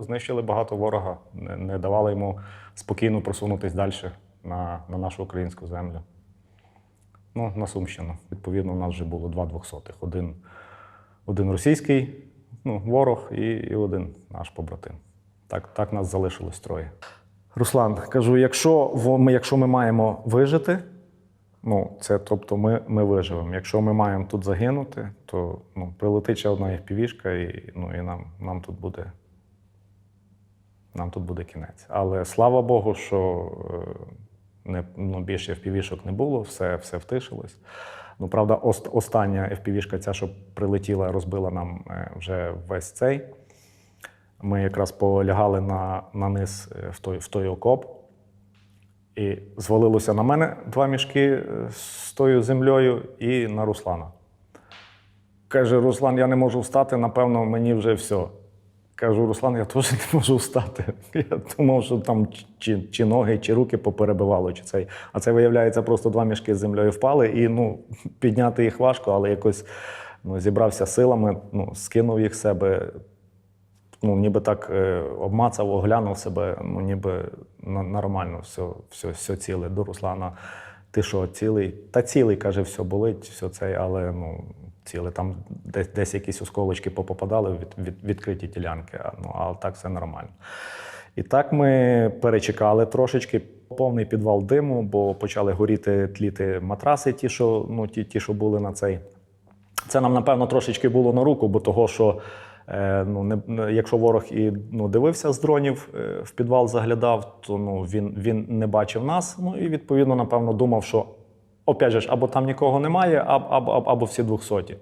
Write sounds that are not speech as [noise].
знищили багато ворога, не, не давали йому спокійно просунутися далі на, на нашу українську землю. Ну, на Сумщину. Відповідно, у нас вже було два двохсотих. Один, один російський ну, ворог і, і один наш побратим. Так, так нас залишилось троє. Руслан, кажу, якщо ми, якщо ми маємо вижити, ну, це тобто ми, ми виживемо. Якщо ми маємо тут загинути, то ну, прилетить ще одна FPV-шка і, ну, і нам, нам тут буде. Нам тут буде кінець. Але слава Богу, що е, не, ну, більше FPV-шок не було, все, все втишилось. Ну, правда, ост, остання FPV-шка, ця, що прилетіла, розбила нам е, вже весь цей. Ми якраз полягали на, на низ е, в той, в той окоп. І звалилося на мене два мішки з тою землею і на Руслана. Каже, Руслан, я не можу встати, напевно, мені вже все. Кажу, Руслан, я теж не можу встати. [laughs] Я думав, що там чи, чи ноги, чи руки поперебивало, чи цей. А це, виявляється, просто два мішки з землею впали, і ну, [laughs] підняти їх важко, але якось ну, зібрався силами, ну, скинув їх себе, ну, ніби так е, обмацав, оглянув себе, ну, ніби нормально, все, все, все ціле. До Руслана, ти що, цілий? Та цілий, каже, все болить, все це, але ну, ціле. Там десь, десь якісь осколочки попадали від, від, відкриті ділянки, ну, а так все нормально. І так ми перечекали трошечки. Повний підвал диму, бо почали горіти тліти матраси, ті, що, ну, ті, ті, що були на цей. Це нам, напевно, трошечки було на руку, бо того, що е, ну, не, якщо ворог і ну, дивився з дронів, е, в підвал заглядав, то ну, він, він не бачив нас. Ну і відповідно, напевно, думав, що опять же, або там нікого немає, або, або, або всі двохсоті.